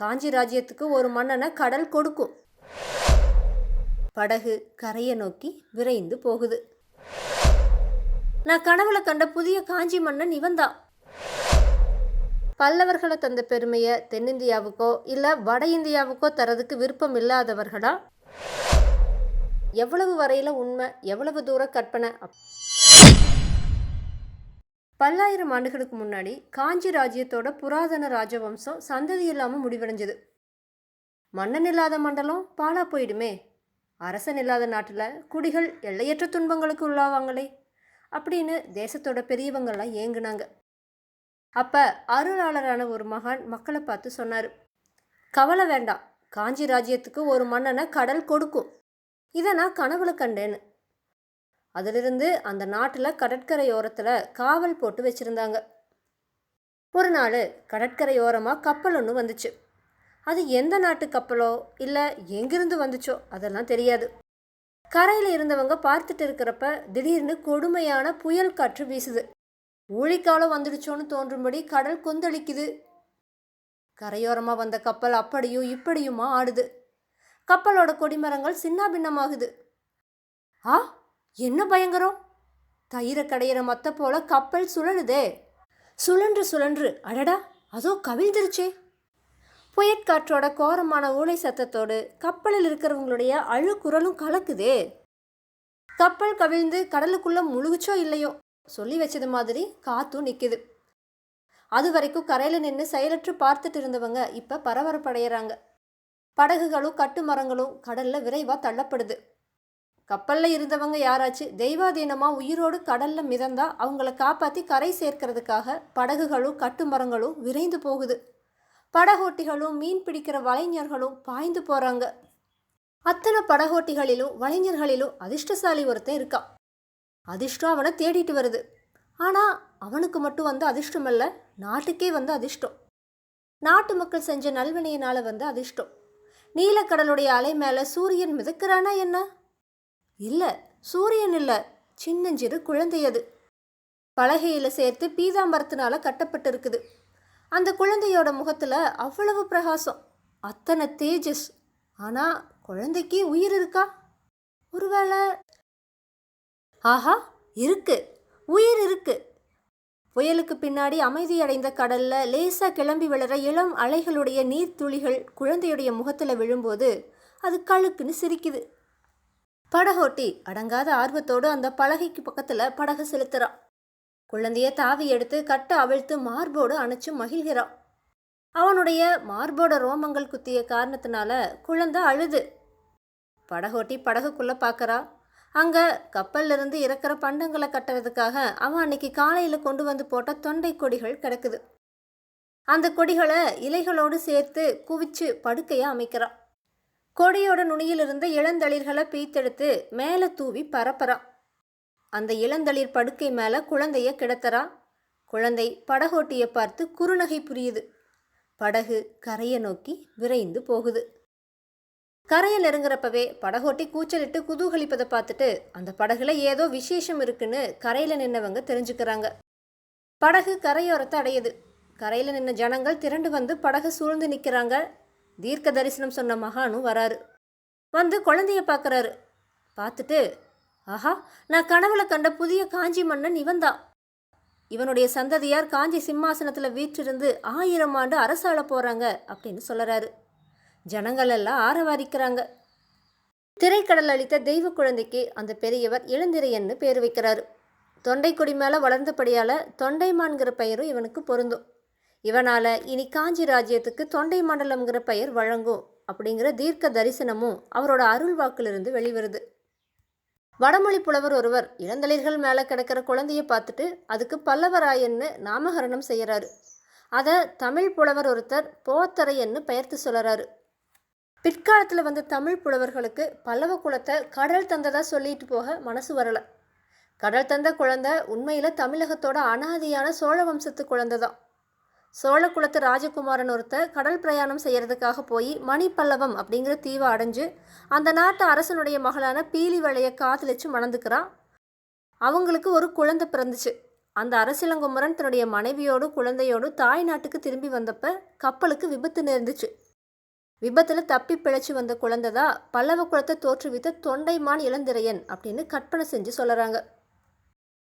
காஞ்சி ராஜ்யத்துக்கு ஒரு மன்னனை கடல் கொடுக்கும். படகு கரையை நோக்கி விரைந்து போகுது. நான் கனவுல கண்ட புதிய காஞ்சி மன்னன் இவன்தான் பல்லவர்களை தந்த பெருமையை தென்னிந்தியாவுக்கோ இல்லை வட இந்தியாவுக்கோ தரதுக்கு விருப்பம் இல்லாதவர்களா? எவ்வளவு வரையில உண்மை எவ்வளவு தூர கற்பனை? அப்- பல்லாயிரம் ஆண்டுகளுக்கு முன்னாடி காஞ்சி ராஜ்யத்தோட புராதன ராஜவம்சம் சந்ததி இல்லாமல் முடிவடைஞ்சது. மன்னன் இல்லாத மண்டலம் பாலா போயிடுமே. அரசன் இல்லாத நாட்டில் குடிகள் எல்லையற்ற துன்பங்களுக்கு உள்ளாவாங்களே அப்படின்னு தேசத்தோட பெரியவங்கள்லாம் ஏங்குனாங்க. அப்போ அருளாளரான ஒரு மகான் மக்களை பார்த்து சொன்னார் கவலை வேண்டாம். காஞ்சி ராஜ்யத்துக்கு ஒரு மன்னனை கடல் கொடுக்கும். இதை நான் கனவுல கண்டேன்னு. அதிலிருந்து அந்த நாட்டில் கடற்கரையோரத்தில் காவல் போட்டு வச்சுருந்தாங்க. ஒரு நாள் கடற்கரையோரமாக கப்பல் ஒன்று வந்துச்சு. அது எந்த நாட்டு கப்பலோ இல்லை எங்கிருந்து வந்துச்சோ அதெல்லாம் தெரியாது. கரையில் இருந்தவங்க பார்த்துட்டு இருக்கிறப்ப திடீர்னு கொடுமையான புயல் காற்று வீசுது. ஊழிக்காலம் வந்துடுச்சோன்னு தோன்றும்படி கடல் கொந்தளிக்குது. கரையோரமாக வந்த கப்பல் அப்படியும் இப்படியுமா ஆடுது. கப்பலோட கொடிமரங்கள் சின்னாபின்னமாகுது. ஆ? என்ன பயங்கரம்? தயிரை கடையிற மத்த போல கப்பல் சுழலுதே. சுழன்று சுழன்று அடடா அதோ கவிழ்ந்துருச்சே. புயற்காற்றோட கோரமான ஊளை சத்தத்தோடு கப்பலில் இருக்கிறவங்களுடைய அழுக்குரலும் கலக்குதே. கப்பல் கவிழ்ந்து கடலுக்குள்ள முழுகுச்சோ இல்லையோ? சொல்லி வச்சது மாதிரி காத்தும் நிற்குது அது வரைக்கும் கரையில் நின்று செயலற்று பார்த்துட்டு இருந்தவங்க இப்போ பரபரப்படைகிறாங்க படகுகளும் கட்டுமரங்களும் கடலில் விரைவாக தள்ளப்படுது. கப்பலில் இருந்தவங்க யாராச்சும் தெய்வாதீனமாக உயிரோடு கடலில் மிதந்தா அவங்கள காப்பாற்றி கரை சேர்க்கறதுக்காக படகுகளும் கட்டுமரங்களும் விரைந்து போகுது. படகோட்டிகளும் மீன் பிடிக்கிற வலைஞர்களும் பாய்ந்து போகிறாங்க அத்தனை படகோட்டிகளிலும் வலைஞர்களிலும் அதிர்ஷ்டசாலி ஒருத்தன் இருக்கான். அதிர்ஷ்டம் அவனை தேடிட்டு வருது. ஆனால் அவனுக்கு மட்டும் வந்து அதிர்ஷ்டம் இல்லை நாட்டுக்கே வந்து அதிர்ஷ்டம். நாட்டு மக்கள் செஞ்ச நல்வினையினால் வந்து அதிர்ஷ்டம். நீலக்கடலுடைய அலை மேலே சூரியன் மிதக்கிறானா என்ன? இல்லை சூரியன் இல்லை. சின்னஞ்சிறு குழந்தை அது பலகையில் சேர்த்து பீதாம்பரத்தினால கட்டப்பட்டு இருக்குது அந்த குழந்தையோட முகத்தில் அவ்வளவு பிரகாசம். அத்தனை தேஜஸ். ஆனால் குழந்தைக்கு உயிர் இருக்கா? ஒருவேளை ஆஹா இருக்கு. உயிர் இருக்கு. புயலுக்கு பின்னாடி அமைதியடைந்த கடல்ல லேசா கிளம்பி விழற இளம் அலைகளுடைய நீர்த்துளிகள் குழந்தையுடைய முகத்தில் விழும்போது அது கழுக்குன்னு சிரிக்குது. படகோட்டி. அடங்காத ஆர்வத்தோடு அந்த பலகைக்கு பக்கத்தில் படகு செலுத்துறான். குழந்தைய தாவி எடுத்து கட்ட அவிழ்த்து மார்போடு அணைச்சு மகிழ்கிறான். அவனுடைய மார்போட ரோமங்கள் குத்திய காரணத்தினால குழந்தை அழுது. படகோட்டி படகுக்குள்ளே பார்க்குறா அங்கே கப்பல்லிருந்து இறக்குற பண்டங்களை கட்டுறதுக்காக அவன் அன்னைக்கு காலையில் கொண்டு வந்து போட்ட தொண்டை கொடிகள் கிடக்குது. அந்த கொடிகளை இலைகளோடு சேர்த்து குவிச்சு படுக்கையாக அமைக்கிறான். கொடியோட நுனியில் இருந்த இளந்தளிர்களை பீத்தெடுத்து மேலே தூவி பரப்புறான் அந்த இளந்தளிர் படுக்கை மேலே குழந்தைய கிடத்துறா. குழந்தை படகோட்டியை பார்த்து குறுநகை புரியுது. படகு கரையை நோக்கி விரைந்து போகுது. கரையில் இறங்குறப்பவே படகோட்டி கூச்சலிட்டு குதூகலிப்பதை பார்த்துட்டு அந்த படகுல ஏதோ விசேஷம் இருக்குன்னு கரையில் நின்னவங்க தெரிஞ்சுக்கிறாங்க. படகு கரையோரத்தை அடையுது. கரையில் நின்ன ஜனங்கள் திரண்டு வந்து படகு சூழ்ந்து நிற்கிறாங்க தீர்க்க தரிசனம் சொன்ன மகானும் வராரு. வந்து குழந்தைய பார்க்குறாரு. பார்த்துட்டு ஆஹா நான் கனவுல கண்ட புதிய காஞ்சி மன்னன் இவன்தான் இவனுடைய சந்ததியார் காஞ்சி சிம்மாசனத்தில் வீற்றிருந்து ஆயிரம் ஆண்டு அரசாள போகிறாங்க அப்படின்னு சொல்கிறாரு ஜனங்களெல்லாம் ஆரவாரிக்கிறாங்க. திரைக்கடல் அளித்த தெய்வ குழந்தைக்கு அந்த பெரியவர் இளந்திரையன்னு பேர் வைக்கிறாரு. தொண்டைக்கொடி மேலே வளர்ந்தபடியால் தொண்டைமான்கிற பெயரும் இவனுக்கு பொருந்தும். இவனால் இனி காஞ்சி ராஜ்யத்துக்கு தொண்டை மண்டலம்ங்கிற பெயர் வழங்கும் அப்படிங்கிற தீர்க்க தரிசனமும் அவரோட அருள் வாக்கிலிருந்து வெளிவருது. வடமொழி புலவர் ஒருவர் இளந்தளிர்கள் மேலே கிடக்கிற குழந்தைய பார்த்துட்டு அதுக்கு பல்லவராயன்னு நாமகரணம் செய்கிறாரு அதை தமிழ் புலவர் ஒருத்தர் போத்தரையன்னு பெயர்த்து சொல்கிறாரு பிற்காலத்தில் வந்த தமிழ் புலவர்களுக்கு பல்லவ குலத்தை கடல் தந்ததாக சொல்லிட்டு போக மனசு வரலை. கடல் தந்த குழந்தை உண்மையில் தமிழகத்தோட அனாதியான சோழ வம்சத்து குழந்தை தான் சோழ குலத்து ராஜகுமாரன் ஒருத்தர் கடல் பிரயாணம் செய்கிறதுக்காக போய் மணிப்பல்லவம் அப்படிங்கிற தீவை அடைஞ்சு அந்த நாட்டு அரசனுடைய மகளான பீலி வலையை காதலிச்சு மணந்துக்கிறான். அவங்களுக்கு ஒரு குழந்தை பிறந்துச்சு. அந்த அரசிலங்குமரன் தன்னுடைய மனைவியோடு குழந்தையோடு தாய் நாட்டுக்கு திரும்பி வந்தப்ப கப்பலுக்கு விபத்து நேர்ந்துச்சு. விபத்தில் தப்பி பிழைச்சி வந்த குழந்தை தான் பல்லவ குலத்தை தோற்றுவித்த தொண்டைமான் இளந்திரையன் அப்படின்னு கற்பனை செஞ்சு சொல்லுறாங்க.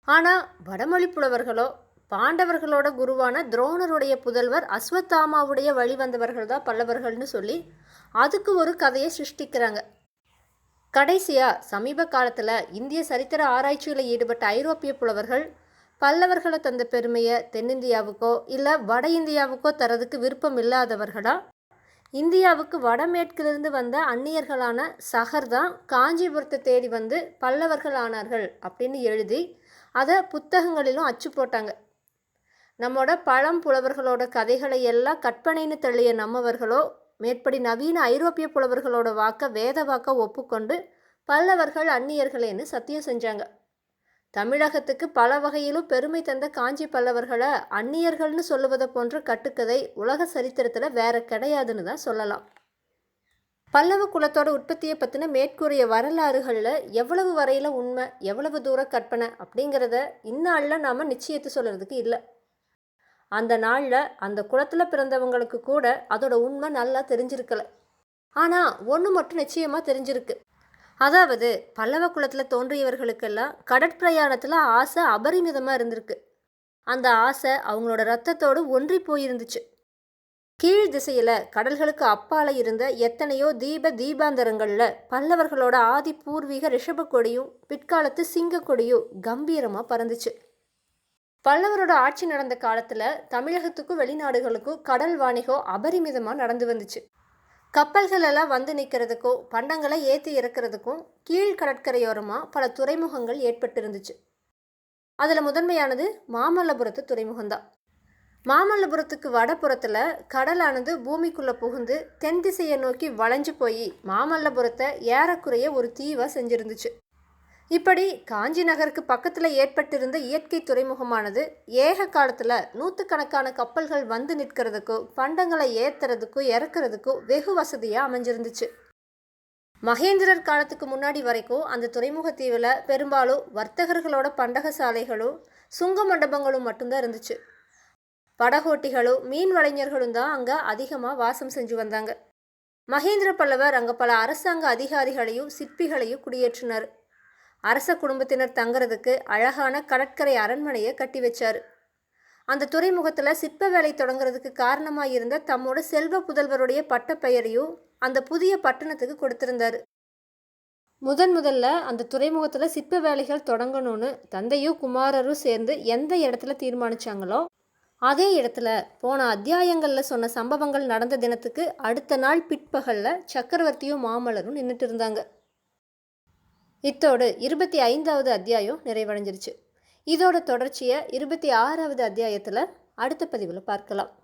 ஆனால் வடமொழி புலவர்களோ பாண்டவர்களோட குருவான துரோணருடைய புதல்வர் அஸ்வத்தாமாவுடைய வழி வந்தவர்கள் தான் பல்லவர்கள்னு சொல்லி அதுக்கு ஒரு கதையை சிருஷ்டிக்கிறாங்க. கடைசியாக சமீப காலத்தில் இந்திய சரித்திர ஆராய்ச்சியில் ஈடுபட்ட ஐரோப்பிய புலவர்கள் பல்லவர்களை தந்த பெருமையை தென்னிந்தியாவுக்கோ இல்லை வட இந்தியாவுக்கோ தரதுக்கு விருப்பம் இல்லாதவர்களா? இந்தியாவுக்கு வடமேற்கிலிருந்து வந்த அந்நியர்களான சகர் தான் காஞ்சிபுரத்தை தேடி வந்து பல்லவர்கள் ஆனார்கள் அப்படின்னு எழுதி அதை புத்தகங்களிலும் அச்சு போட்டாங்க. நம்மோட பழம் புலவர்களோட கதைகளை எல்லாம் கற்பனைன்னு தள்ளிய நம்மவர்களோ மேற்படி நவீன ஐரோப்பிய புலவர்களோட வாக்க வேத வாக்க ஒப்புக்கொண்டு பல்லவர்கள் அந்நியர்களேன்னு சத்தியம் செஞ்சாங்க. தமிழகத்துக்கு பல வகையிலும் பெருமை தந்த காஞ்சி பல்லவர்களை அந்நியர்கள்னு சொல்லுவதை போன்ற கட்டுக்கதை உலக சரித்திரத்தில் வேற கிடையாதுன்னு தான் சொல்லலாம். பல்லவ குலத்தோட உற்பத்தியை பற்றின மேற்கூறிய வரலாறுகளில் எவ்வளவு வரையில் உண்மை எவ்வளவு தூர கற்பனை அப்படிங்கிறத இந்நாளில் நாம் நிச்சயத்து சொல்கிறதுக்கு இல்லை. அந்த நாளில் அந்த குளத்தில் பிறந்தவங்களுக்கு கூட அதோட உண்மை நல்லா தெரிஞ்சிருக்கல. ஆனால் ஒன்று மட்டும் நிச்சயமாக தெரிஞ்சிருக்கு. அதாவது பல்லவ குலத்தில் தோன்றியவர்களுக்கெல்லாம் கடற்பிரயாணத்தில் ஆசை அபரிமிதமாக இருந்திருக்கு. அந்த ஆசை அவங்களோட ரத்தத்தோடு ஒன்றி போயிருந்துச்சு. கீழ் திசையில் கடல்களுக்கு அப்பால இருந்த எத்தனையோ தீப தீபாந்தரங்களில் பல்லவர்களோட ஆதி பூர்வீக ரிஷப கொடியும் பிற்காலத்து சிங்க கொடியும் கம்பீரமாக பறந்துச்சு. பல்லவரோட ஆட்சி நடந்த காலத்தில் தமிழகத்துக்கும் வெளிநாடுகளுக்கும் கடல் வாணிகம் அபரிமிதமாக நடந்து வந்துச்சு. கப்பல்கள் எல்லாம் வந்து நிற்கிறதுக்கும் பண்டங்களை ஏற்றி இறக்கிறதுக்கும் கீழ் கடற்கரையோரமாக பல துறைமுகங்கள் ஏற்பட்டிருந்துச்சு. அதில் முதன்மையானது மாமல்லபுரத்து துறைமுகம்தான். மாமல்லபுரத்துக்கு வடபுறத்தில் கடலானது பூமிக்குள்ளே புகுந்து தென் திசையை நோக்கி வளைஞ்சு போய் மாமல்லபுரத்தை ஏறக்குறைய ஒரு தீவாக செஞ்சிருந்துச்சு. இப்படி காஞ்சி நகருக்கு பக்கத்தில் ஏற்பட்டிருந்த இயற்கை துறைமுகமானது ஏக காலத்தில் நூற்றுக்கணக்கான கப்பல்கள் வந்து நிற்கிறதுக்கும் பண்டங்களை ஏற்றுறதுக்கும் இறக்குறதுக்கும் வெகு வசதியாக அமைஞ்சிருந்துச்சு. மகேந்திரர் காலத்துக்கு முன்னாடி வரைக்கும் அந்த துறைமுக தீவில் பெரும்பாலும் வர்த்தகர்களோட பண்டக சாலைகளும் சுங்க மண்டபங்களும் மட்டும்தான் இருந்துச்சு. படகோட்டிகளும் மீன் வலைஞர்களும் தான் அங்கே அதிகமாக வாசம் செஞ்சு வந்தாங்க. மகேந்திர பல்லவர் அங்கே பல அரசாங்க அதிகாரிகளையும் சிற்பிகளையும் குடியேற்றினார். அரச குடும்பத்தினர் தங்குறதுக்கு அழகான கடற்கரை அரண்மனையை கட்டி வச்சார். அந்த துறைமுகத்தில் சிற்ப வேலை தொடங்குறதுக்கு காரணமாக இருந்த தம்மோட செல்வ புதல்வருடைய பட்டப்பெயரையும் அந்த புதிய பட்டணத்துக்கு கொடுத்திருந்தார். முதன் முதல்ல அந்த துறைமுகத்தில் சிற்ப வேலைகள் தொடங்கணும்னு தந்தையும் குமாரரும் சேர்ந்து எந்த இடத்துல தீர்மானிச்சாங்களோ அதே இடத்துல போன அத்தியாயங்களில் சொன்ன சம்பவங்கள் நடந்த தினத்துக்கு அடுத்த நாள் பிற்பகலில் சக்கரவர்த்தியும் மாமல்லரும் நின்றுட்டு இருந்தாங்க. இத்தோடு இருபத்தி ஐந்தாவது அத்தியாயம் நிறைவடைஞ்சிருச்சு. இதோட தொடர்ச்சியை இருபத்தி ஆறாவது அத்தியாயத்தில் அடுத்த பதிவில் பார்க்கலாம்.